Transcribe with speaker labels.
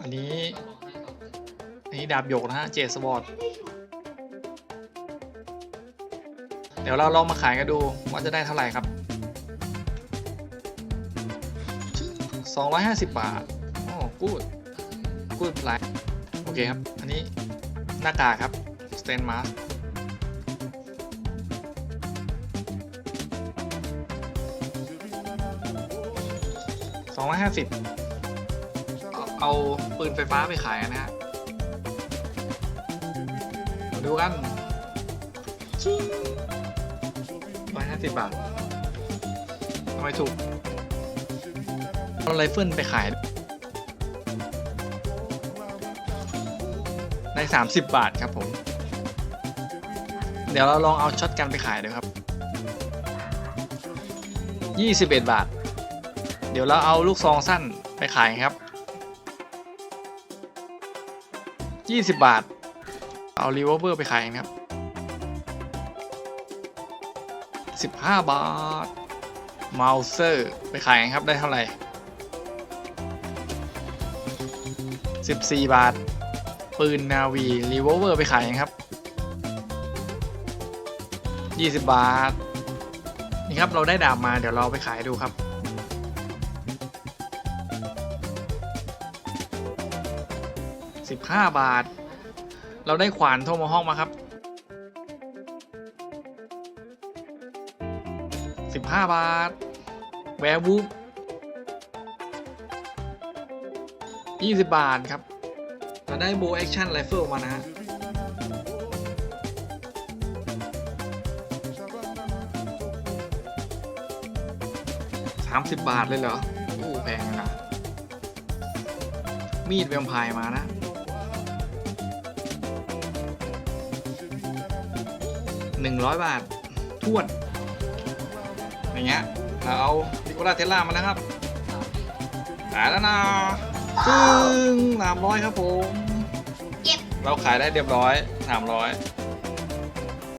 Speaker 1: อันนี้อันนี้ดาบหยกนะฮะเจสวอร์ดเดี๋ยวเราลองมาขายกันดูว่าจะได้เท่าไหร่ครับ 250 บาท โอ้กูดกูดไลท์โอเคครับ อันนี้หน้ากากครับสเตนมาสสองร้อยห้าสิบ เอาปืนไฟฟ้าไปขายนะฮะมาดูกันร้อยห้าสิบบาททำไมถูกเอาไรเฟิลไปขาย ได้30บบาทครับผม เดี๋ยวเราลองเอาช็อตกันไปขายดูครับ21บาท เดี๋ยวเราเอาลูกซองสั้นไปขายครับ 20 บาท เอารีเวอร์เบอร์ไปขายครับ 15 บาทเมาเซอร์ไปขายครับได้เท่าไหร่ 14 บาท ปืนนาวีรีเวอร์เวอร์ไปขายครับ 20 บาท นี่ครับเราได้ดาบมาเดี๋ยวเราไปขายดูครับ 15 บาท เราได้ขวานโทโมฮอกมาครับ 15 บาท แวร์วูฟ20 บาทครับ เราได้โบแอคชั่นไรเฟิลมานะฮะสามสิบบาทเลยเหรอ โอ้แพงนะ มีดแวมไพร์มานะ หนึ่งร้อยบาททวนอย่างเงี้ยเราเอาดิโกราเทสลามาแล้วครับขายแล้วนะซึ่งสามร้อยครับผม
Speaker 2: เก็บ
Speaker 1: เราขายได้เรียบร้อยสามร้อย